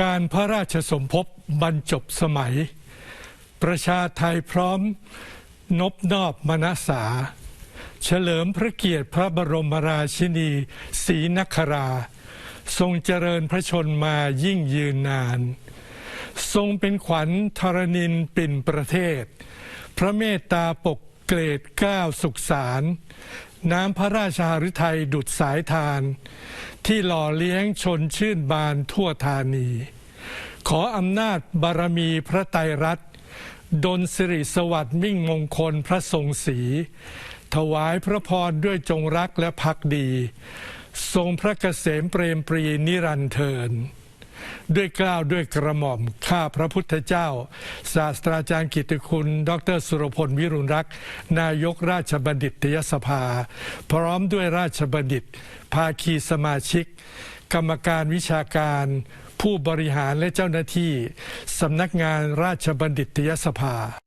การพระราชสมภพบรรจบสมัย ประชาไทยพร้อมนบนอบมนสา เฉลิมพระเกียรติพระบรมราชินีศรีนครา ทรงเจริญพระชนมายิ่งยืนนาน ทรงเป็นขวัญธรณินปิ่นประเทศ พระเมตตาปกเกรดเก้าสุขสาร น้ำพระราชหฤทัยดุดสายทาน ที่หล่อเลี้ยงชนชื่นบานทั่วธานี ขออำนาจบารมีพระไตรรัตน์ดลสิริสวัสดิ์มิ่งมงคลพระทรงศรีถวายพระพรด้วยจงรักและพักดี ทรงพระเกษมเปรมปรีนิรันเทิน ด้วยกล้าวด้วยกระหม่อมข้าพระพุทธเจ้า ศาสตราจารย์กิตติคุณ ดรสุรพลวิรุณรักษ์ นายกราชบัณฑิตยสภา พร้อมด้วยราชบัณฑิต ภาคีสมาชิก กรรมการวิชาการ ผู้บริหารและเจ้าหน้าที่สำนักงานราชบัณฑิตยสภา